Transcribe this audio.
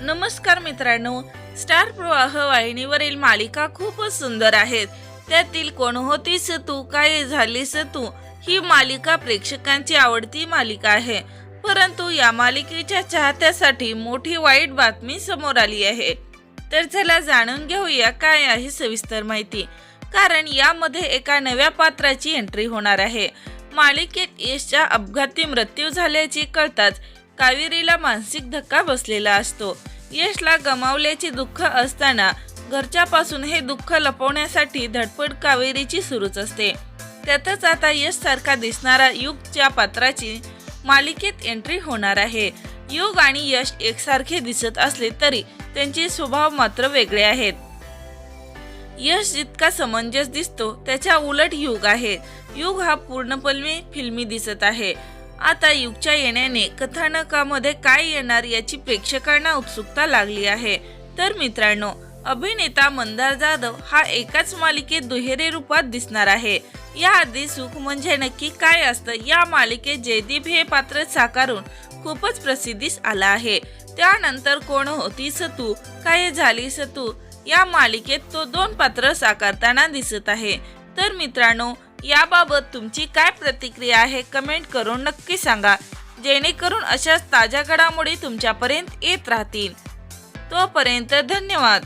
नमस्कार मित्रांनो स्टार प्रवाह वाहिनीवरील मालिका खूपच सुंदर आहेत. त्यातील कोण होतीस तू काय झालीस तू ही मालिका प्रेक्षकांची आवडती मालिका आहे. परंतु या मालिकेच्या चाहत्यासाठी मोठी वाईट बातमी समोर आली आहे. तर चला जाणून घेऊया काय आहे सविस्तर माहिती. कारण यामध्ये एका नव्या पात्राची एंट्री होणार आहे. मालिकेत यशच्या अपघाती मृत्यू झाल्याचे कळताच कावेरीला मानसिक धक्का बसलेला असतो. यशला गमावल्याचे दुःख असताना घरच्यापासून हे दुःख लपवण्यासाठी धडपड कावेरीची सुरूच असते. त्यातच आता यश सारखा दिसणारा युगच्या पात्राची मालिकेत एंट्री होणार आहे. युग आणि यश एकसारखे दिसत असले तरी त्यांचे स्वभाव मात्र वेगळे आहेत. यश जितका समंजस दिसतो त्याच्या उलट युग आहे. युग हा पूर्णपणे फिल्मी दिसत आहे. आता युगच्या येण्याने कथानकामध्ये काय येणार याची प्रेक्षकांना उत्सुकता लागली आहे. तर मित्रांनो अभिनेता मंदार जाधव हा एकाच मालिकेत दुहेरी रूपात दिसणार आहे. याआधी सुख म्हणजे नक्की काय असतं? या मालिकेत जयदीप हे पात्र साकारून खूपच प्रसिद्धीस आला आहे. त्यानंतर कोण होती तू? काय झाली सतू या मालिकेत तो दोन पात्र साकारताना दिसत आहे. तर मित्रांनो याबाबत तुमची काय प्रतिक्रिया आहे कमेंट करून नक्की सांगा. जेणेकरून अशाच ताज्या घडामोडी तुमच्यापर्यंत येत राहतील. तोपर्यंत धन्यवाद.